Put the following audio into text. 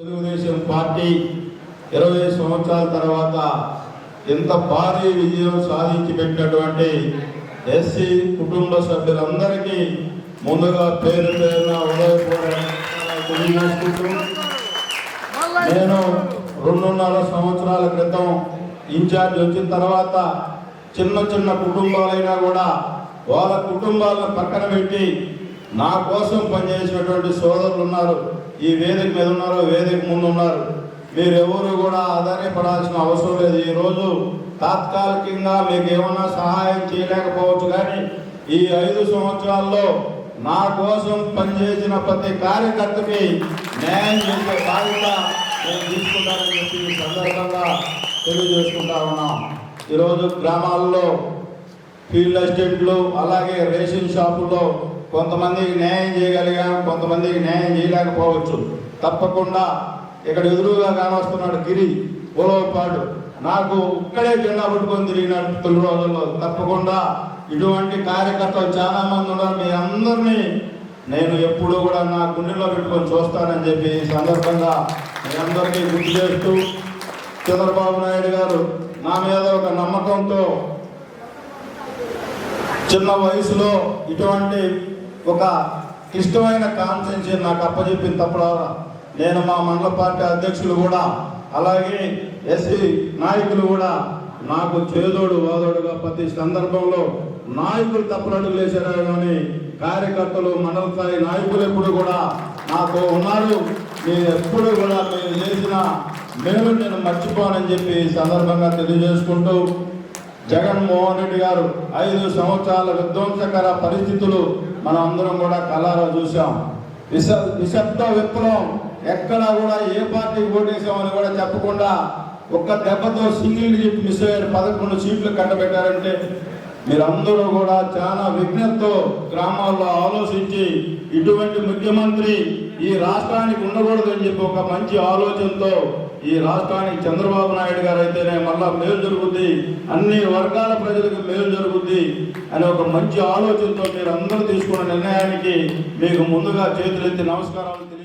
Telugu Desam party ఇరవై సంవత్సరాల తర్వాత ఎంత భారీ విజయం సాధించి పెట్టినటువంటి ఎస్సీ కుటుంబ సభ్యులందరికీ ముందుగా పేరు పేరున తెలియజేసుకుంటూ నేను రెండున్నర సంవత్సరాల క్రితం ఇన్ఛార్జ్ వచ్చిన తర్వాత చిన్న చిన్న కుటుంబాలైనా కూడా వాళ్ళ కుటుంబాలను పక్కన పెట్టి నా కోసం పనిచేసినటువంటి సోదరులు ఉన్నారు. ఈ వేదిక మీద ఉన్నారు వేదిక ముందు ఉన్నారు. మీరెవరు కూడా ఆధారపడాల్సిన అవసరం లేదు. ఈరోజు తాత్కాలికంగా మీకు ఏమన్నా సహాయం చేయలేకపోవచ్చు కానీ ఈ ఐదు సంవత్సరాల్లో నా కోసం పనిచేసిన ప్రతి కార్యకర్తకి న్యాయం చేసే బాధ్యత నేను తీసుకుంటానని చెప్పి ఈ సందర్భంగా తెలియజేసుకుంటా ఉన్నాం. ఈరోజు గ్రామాల్లో ఫీల్డ్ అసిస్టెంట్లు అలాగే రేషన్ షాపుల్లో కొంతమందికి న్యాయం చేయగలిగాం కొంతమందికి న్యాయం చేయలేకపోవచ్చు. తప్పకుండా ఇక్కడ ఎదురుగా కానొస్తున్నాడు గిరి ఉలవపాడు నాకు ఇక్కడే జెండా పట్టుకొని తిరిగినాడు తొలి రోజుల్లో. తప్పకుండా ఇటువంటి కార్యకర్తలు చాలా మంది ఉన్నారు. మీ అందరినీ నేను ఎప్పుడూ కూడా నా గుండెలో పెట్టుకొని చూస్తానని చెప్పి ఈ సందర్భంగా మీ అందరికీ గుర్తు చేస్తూ చంద్రబాబు నాయుడు గారు నా మీద ఒక నమ్మకంతో చిన్న వయసులో ఇటువంటి ఒక ఇష్టమైన కాన్సెన్సీ నాకు అప్పచెప్పిన తప్పడారా నేను మా మండల పార్టీ అధ్యక్షులు కూడా అలాగే ఎస్సీ నాయకులు కూడా నాకు చేదోడు వాదోడుగా ప్రతి సందర్భంలో నాయకులు తప్పులడుగు వేశారు కానీ కార్యకర్తలు మండల స్థాయి నాయకులు ఎప్పుడు కూడా నాతో ఉన్నారు. నేను ఎప్పుడు కూడా మీరు చేసిన మేలు నేను మర్చిపోనని చెప్పి సందర్భంగా తెలియజేసుకుంటూ జగన్మోహన్ రెడ్డి గారు ఐదు సంవత్సరాల విధ్వంసకర పరిస్థితులు మనం అందరం కూడా కలారా చూసాం విశ నిశ్శబ్ద విప్లవం ఎక్కడా కూడా ఏ పార్టీకి ఓటేసామని కూడా చెప్పకుండా ఒక్క దెబ్బతో సింగిల్ మిస్ అయ్యారు. పదకొండు సీట్లు కట్టబెట్టారంటే మీరందరూ కూడా చాలా విజ్ఞతతో గ్రామాల్లో ఆలోచించి ఇటువంటి ముఖ్యమంత్రి ఈ రాష్ట్రానికి ఉండకూడదు అని చెప్పి ఒక మంచి ఆలోచనతో ఈ రాష్ట్రానికి చంద్రబాబు నాయుడు గారు అయితేనే మళ్ళా మేలు జరుగుద్ది అన్ని వర్గాల ప్రజలకు మేలు జరుగుద్ది అనే ఒక మంచి ఆలోచనతో మీరు అందరూ తీసుకున్న నిర్ణయానికి మీకు ముందుగా చేతులెత్తి నమస్కారాలు